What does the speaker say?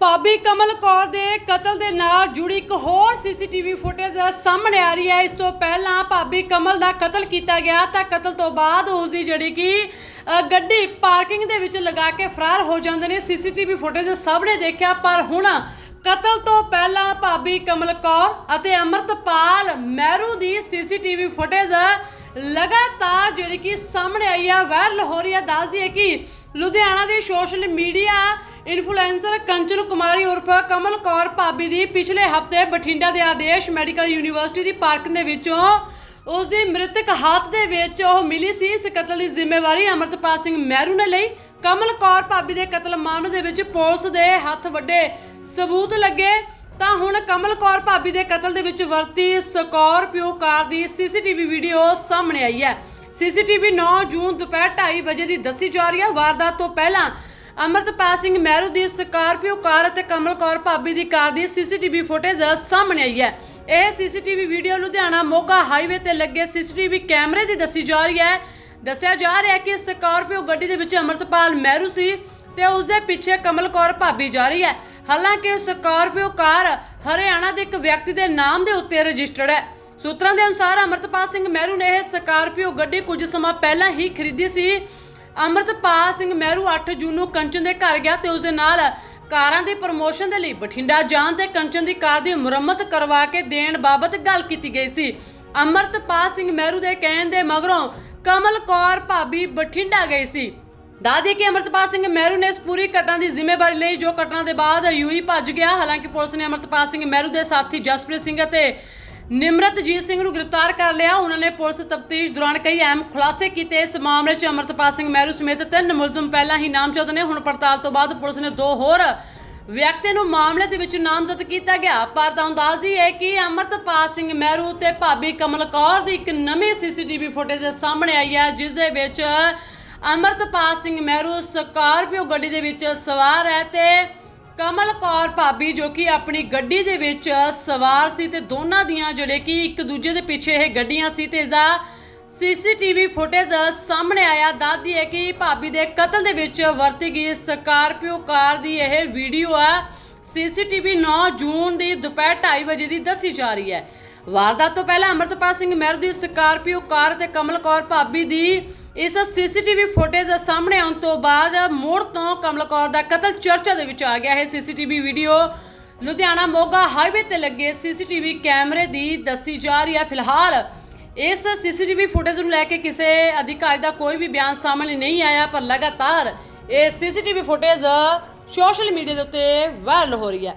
ਭਾਬੀ ਕਮਲ ਕੌਰ ਦੇ ਕਤਲ ਦੇ ਨਾਲ ਜੁੜੀ ਇੱਕ ਹੋਰ ਸੀਸੀਟੀਵੀ ਫੁਟੇਜ ਸਾਹਮਣੇ ਆ ਰਹੀ ਹੈ। ਇਸ ਤੋਂ ਪਹਿਲਾਂ ਭਾਬੀ ਕਮਲ ਦਾ ਕਤਲ ਕੀਤਾ ਗਿਆ ਤਾਂ ਕਤਲ ਤੋਂ ਬਾਅਦ ਉਸ ਦੀ ਜਿਹੜੀ ਕਿ ਅ, ਗੱਡੀ ਪਾਰਕਿੰਗ ਦੇ ਵਿੱਚ ਲਗਾ ਕੇ ਫਰਾਰ ਹੋ ਜਾਂਦੇ ਨੇ। ਸੀਸੀਟੀਵੀ ਫੁਟੇਜ ਸਭ ਨੇ ਦੇਖਿਆ ਪਰ ਹੁਣ ਕਤਲ ਤੋਂ ਪਹਿਲਾਂ ਭਾਬੀ ਕਮਲ ਕੌਰ ਅਤੇ ਅਮਰਤਪਾਲ ਮਹਿਰੂ ਦੀ ਸੀਸੀਟੀਵੀ ਫੁਟੇਜ ਲਗਾਤਾਰ ਜਿਹੜੀ ਕਿ ਸਾਹਮਣੇ ਆਈ ਆ ਵਾਇਰਲ ਹੋ ਰਹੀ ਹੈ ਦੱਸਦੀ ਹੈ ਕਿ ਲੁਧਿਆਣਾ ਦੀ social media influencer Kanchan Kumari ਉਰਫ ਕਮਲ ਕੌਰ ਭਾਬੀ ਦੀ ਪਿਛਲੇ ਹਫ਼ਤੇ ਬਠਿੰਡਾ ਦੇ ਆਦੇਸ਼ ਮੈਡੀਕਲ ਯੂਨੀਵਰਸਿਟੀ ਦੀ ਪਾਰਕਿੰਗ ਦੇ ਵਿੱਚੋਂ ਉਸ ਦੀ ਮ੍ਰਿਤਕ ਹੱਥ ਦੇ ਵਿੱਚ ਉਹ ਮਿਲੀ ਸੀ। ਇਸ ਕਤਲ ਦੀ ਜ਼ਿੰਮੇਵਾਰੀ ਅਮਰਤਪਾਲ ਸਿੰਘ ਮਹਿਰੂ ਨੇ ਲਈ। ਕਮਲ ਕੌਰ ਭਾਬੀ ਦੇ ਕਤਲ ਮਾਮਲੇ ਦੇ ਵਿੱਚ ਪੁਲਿਸ ਦੇ ਹੱਥ ਵੱਡੇ ਸਬੂਤ ਲੱਗੇ। ਤਾਂ ਹੁਣ ਕਮਲ ਕੌਰ ਭਾਬੀ ਦੇ ਕਤਲ ਦੇ ਵਿੱਚ ਵਰਤੀ ਸਕੋਰਪੀਓ ਕਾਰ ਦੀ ਸੀਸੀਟੀਵੀ ਵੀਡੀਓ ਸਾਹਮਣੇ ਆਈ ਹੈ। ਸੀਸੀਟੀਵੀ 9 ਜੂਨ ਦੁਪਹਿਰ 2:30 ਵਜੇ ਦੀ ਦੱਸੀ ਜਾ ਰਹੀ ਹੈ। ਵਾਰਦਾਤ ਤੋਂ ਪਹਿਲਾਂ ਅਮਰਤਪਾਲ ਸਿੰਘ ਮਹਿਰੂ ਦੀ ਸਕਾਰਪੀਓ ਕਾਰ ਅਤੇ ਕਮਲ ਕੌਰ ਭਾਬੀ ਦੀ ਕਾਰ ਦੀ ਸੀਸੀਟੀਵੀ ਫੁਟੇਜ ਸਾਹਮਣੇ ਆਈ ਹੈ। ਇਹ CCTV video Ludhiana Moga highway ਤੇ ਲੱਗੇ ਸੀਸੀਟੀਵੀ ਕੈਮਰੇ ਦੀ ਦੱਸੀ ਜਾ ਰਹੀ ਹੈ। ਦੱਸਿਆ ਜਾ ਰਿਹਾ ਹੈ ਕਿ ਸਕਾਰਪੀਓ ਗੱਡੀ ਦੇ ਵਿੱਚ ਅਮਰਤਪਾਲ ਮਹਿਰੂ ਸੀ ਤੇ ਉਸ ਦੇ ਪਿੱਛੇ ਕਮਲ ਕੌਰ ਭਾਬੀ ਜਾ ਰਹੀ ਹੈ। ਹਾਲਾਂਕਿ ਸਕਾਰਪੀਓ ਕਾਰ ਹਰਿਆਣਾ ਦੇ ਇੱਕ ਵਿਅਕਤੀ ਦੇ ਨਾਮ ਦੇ ਉੱਤੇ ਰਜਿਸਟਰਡ ਹੈ। ਸੂਤਰਾਂ ਦੇ ਅਨੁਸਾਰ ਅਮਰਤਪਾਲ ਸਿੰਘ ਮਹਿਰੂ ਨੇ ਇਹ ਸਕਾਰਪੀਓ ਗੱਡੀ ਕੁਝ ਸਮਾਂ ਪਹਿਲਾਂ ਹੀ ਖਰੀਦੀ ਸੀ। ਅੰਮ੍ਰਿਤਪਾਲ ਸਿੰਘ ਮਹਿਰੂ 8 ਜੂਨ ਨੂੰ ਕੰਚਨ ਦੇ ਘਰ ਗਿਆ ਤੇ ਉਸ ਦੇ ਨਾਲ ਕਾਰਾਂ ਦੀ ਪ੍ਰਮੋਸ਼ਨ ਦੇ ਲਈ ਬਠਿੰਡਾ ਜਾਣ ਤੇ ਕੰਚਨ ਦੀ ਕਾਰ ਦੀ ਮੁਰੰਮਤ ਕਰਵਾ ਕੇ ਦੇਣ ਬਾਬਤ ਗੱਲ ਕੀਤੀ ਗਈ ਸੀ। ਅਮਰਤਪਾਲ ਸਿੰਘ ਮਹਿਰੂ ਦੇ ਕਹਿਣ ਦੇ ਮਗਰੋਂ ਕਮਲ ਕੌਰ ਭਾਬੀ ਬਠਿੰਡਾ ਗਈ ਸੀ। ਦਾਦੀ ਕਿ ਅਮਰਤਪਾਲ ਸਿੰਘ ਮਹਿਰੂ ਨੇ ਇਸ ਪੂਰੀ ਘਟਨਾ ਦੀ ਜ਼ਿੰਮੇਵਾਰੀ ਲਈ ਜੋ ਘਟਨਾ ਦੇ ਬਾਅਦ ਯੂਈ ਭੱਜ ਗਿਆ। ਹਾਲਾਂਕਿ ਪੁਲਿਸ ਨੇ ਅਮਰਤਪਾਲ ਸਿੰਘ ਮਹਿਰੂ ਦੇ ਸਾਥੀ ਜਸਪ੍ਰੀਤ ਸਿੰਘ ਅਤੇ ਨਿਮਰਤਜੀਤ ਸਿੰਘ ਨੂੰ ਗ੍ਰਿਫਤਾਰ ਕਰ ਲਿਆ। ਉਹਨਾਂ ਨੇ ਪੁਲਿਸ ਤਫਤੀਸ਼ ਦੌਰਾਨ ਕਈ ਅਹਿਮ ਖੁਲਾਸੇ ਕੀਤੇ। ਇਸ ਮਾਮਲੇ 'ਚ ਅਮਰਤਪਾਲ ਸਿੰਘ ਮਹਿਰੂ ਸਮੇਤ ਤਿੰਨ ਮੁਲਜ਼ਮ ਪਹਿਲਾਂ ਹੀ ਨਾਮਜ਼ਦ ਨੇ। ਹੁਣ ਪੜਤਾਲ ਤੋਂ ਬਾਅਦ ਪੁਲਿਸ ਨੇ ਦੋ ਹੋਰ ਵਿਅਕਤੀ ਨੂੰ ਮਾਮਲੇ ਦੇ ਵਿੱਚ ਨਾਮਜ਼ਦ ਕੀਤਾ ਗਿਆ। ਪਰ ਤੁਹਾਨੂੰ ਦੱਸਦੀ ਹੈ ਕਿ ਅਮਰਤਪਾਲ ਸਿੰਘ ਮਹਿਰੂ ਤੇ ਭਾਬੀ ਕਮਲ ਕੌਰ ਦੀ ਇੱਕ ਨਵੀਂ ਸੀਸੀਟੀਵੀ ਫੁਟੇਜ ਸਾਹਮਣੇ ਆਈ ਹੈ, ਜਿਸ ਦੇ ਵਿੱਚ ਅਮਰਤਪਾਲ ਸਿੰਘ ਮਹਿਰੂ ਸਕਾਰਪੀਓ ਗੱਡੀ ਦੇ ਵਿੱਚ ਸਵਾਰ ਹੈ ਤੇ ਕਮਲ ਕੌਰ ਭਾਬੀ ਜੋ ਕਿ ਆਪਣੀ ਗੱਡੀ ਦੇ ਵਿੱਚ ਸਵਾਰ ਸੀ ਤੇ ਦੋਨਾਂ ਦੀਆਂ ਜਿਹੜੇ ਕਿ ਇੱਕ ਦੂਜੇ ਦੇ ਪਿੱਛੇ ਇਹ ਗੱਡੀਆਂ ਸੀ ਤੇ ਇਸ ਦਾ ਸੀਸੀਟੀਵੀ ਫੁਟੇਜ ਸਾਹਮਣੇ ਆਇਆ। ਦੱਸਦੀ ਹੈ ਕਿ ਭਾਬੀ ਦੇ ਕਤਲ ਦੇ ਵਿੱਚ ਵਰਤੀ ਗਈ ਸਕਾਰਪੀਓ ਕਾਰ ਦੀ ਇਹ ਵੀਡੀਓ ਆ। ਸੀਸੀਟੀਵੀ 9 ਜੂਨ ਦੀ ਦੁਪਹਿਰ 2:30 ਵਜੇ ਦੀ ਦੱਸੀ ਜਾ ਰਹੀ ਹੈ। ਵਾਰਦਾਤ ਤੋਂ ਪਹਿਲਾਂ ਅਮਰਤਪਾਲ ਸਿੰਘ ਮਹਿਰੂ ਦੀ ਸਕਾਰਪੀਓ ਕਾਰ ਤੇ ਕਮਲ ਕੌਰ ਭਾਬੀ ਦੀ ਇਸ ਸੀਸੀਟੀਵੀ ਫੁਟੇਜ ਸਾਹਮਣੇ ਆਉਣ ਤੋਂ ਬਾਅਦ ਮੋੜ ਤੋਂ ਕਮਲ ਕੌਰ ਦਾ ਕਤਲ ਚਰਚਾ ਦੇ ਵਿੱਚ ਆ ਗਿਆ ਹੈ। CCTV video Ludhiana Moga highway ਤੇ ਲੱਗੇ ਸੀਸੀਟੀਵੀ ਕੈਮਰੇ ਦੀ ਦੱਸੀ ਜਾ ਰਹੀ ਹੈ। ਫਿਲਹਾਲ ਇਸ ਸੀਸੀਟੀਵੀ ਫੁਟੇਜ ਨੂੰ ਲੈ ਕੇ ਕਿਸੇ ਅਧਿਕਾਰੀ ਦਾ ਕੋਈ ਵੀ ਬਿਆਨ ਸਾਹਮਣੇ ਨਹੀਂ ਆਇਆ, ਪਰ ਲਗਾਤਾਰ ਇਹ ਸੀਸੀਟੀਵੀ ਫੁਟੇਜ ਸੋਸ਼ਲ ਮੀਡੀਆ ਦੇ ਉੱਤੇ ਵਾਇਰਲ ਹੋ ਰਹੀ ਹੈ।